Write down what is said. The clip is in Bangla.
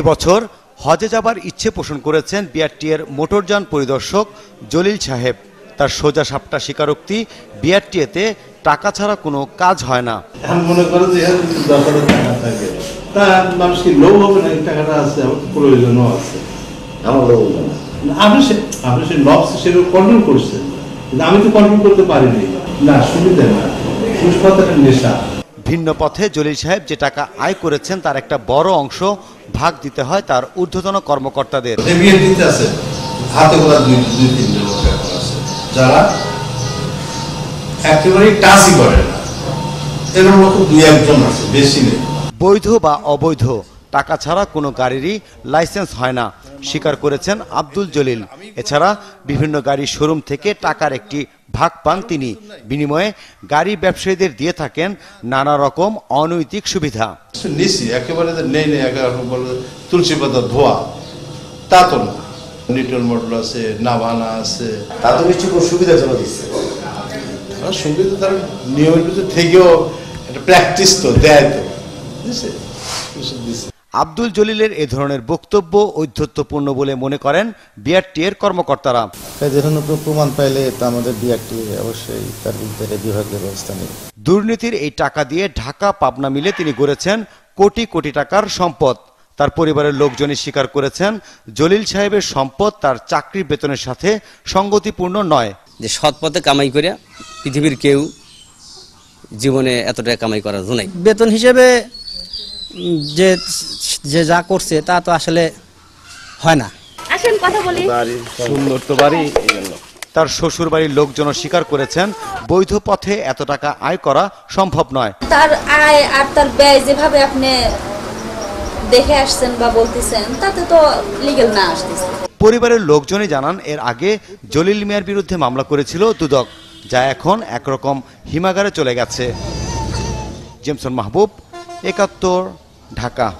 এবছর হজে যাবার ইচ্ছে পোষণ করেছেন বিআরটিএর মোটরযান পরিদর্শক জলিল সাহেব। তার সোজা সাপটা স্বীকারোক্তি বিআরটিএতে টাকা ছাড়া কোনো কাজ হয় না। এখন মনে করো যে টাকা থাকে। তা মানুষ কি লোভ হবে না টাকাটা আছে? আমার প্রয়োজনও আছে। আমার না। আপনি সে আপনি সে সেভাবে কন্ট্রোল করছেন। আমি তো কন্ট্রোল করতে পারিনি। না সুবিধা না। সুস্পত নেশা। ভিন্ন পথে জলিল সাহেব যে টাকা আয় করেছেন তার একটা বড় অংশ ভাগ দিতে হয় তার ঊর্ধ্বতন কর্মকর্তাদের। যে বিয়ে দিতে আছে। হাতে গোলা দুই দুই তিনটে এখন আছে। যারা একেবারেই টাচই করে না। এরকম দুই একজন আছে বেশি নেই। বৈধ বা অবৈধ? টাকা ছাড়া কোনো গাড়িরই লাইসেন্স হয় না। স্বীকার করেছেন আব্দুল জলিল। এছাড়া বিভিন্ন গাড়ির শোরুম থেকে টাকার একটি ভাগ পান তিনি। বিনিময়ে গাড়ি ব্যবসায়ীদের দিয়ে থাকেন নানা রকম অনৈতিক সুবিধা। কিছু নিছি একেবারে যে নেই নেই বলে তুলসী পাতা ধোয়া। তা তো না। নিটল মডেল আছে নাভানা আছে। তা তো সুবিধার জন্য দিচ্ছে। আর সুবিধা তার নিয়মের ভিতরে থেকেও একটা প্র্যাকটিস তো দেয় তো। বুঝছে কিছু দিছে আব্দুল জলিলের এ ধরনের বক্তব্য ঔদ্ধত্যপূর্ণ বলে মনে করেন বিআরটি এর কর্মকর্তারা কোনো প্রমাণ পাইলে তা আমাদের বিআরটি অবশ্যই তার বিরুদ্ধে বিভাগীয় ব্যবস্থা নেবে দুর্নীতির এই টাকা দিয়ে ঢাকা পাবনা মিলে তিনি গড়েছেন কোটি কোটি টাকার সম্পদ। তার পরিবারের লোকজনই স্বীকার করেছেন জলিল সাহেবের সম্পদ তার চাকরির বেতনের সাথে সঙ্গতিপূর্ণ নয়। যে সৎ পথে কামাই করে পৃথিবীর কেউ জীবনে এতটা কামাই করার জন্য নাই। বেতন হিসেবে যে যে যা করছে তা তো আসলে হয় না। আসেন কথা বলি। তার শ্বশুরবাড়ির লোকজনও স্বীকার করেছেন বৈধ পথে এত টাকা আয় করা সম্ভব নয়। তার আয় আর তার ব্যয় যেভাবে আপনি দেখে আসছেন বা বলতেছেন তাতে তো লিগেল না আসতেছে। পরিবারের লোকজনই জানান এর আগে জলিল মিয়ার বিরুদ্ধে মামলা করেছিল দুদক যা এখন একরকম হিমাগারে চলে গেছে। জেমসন মাহবুব একাত্তর ঢাকা।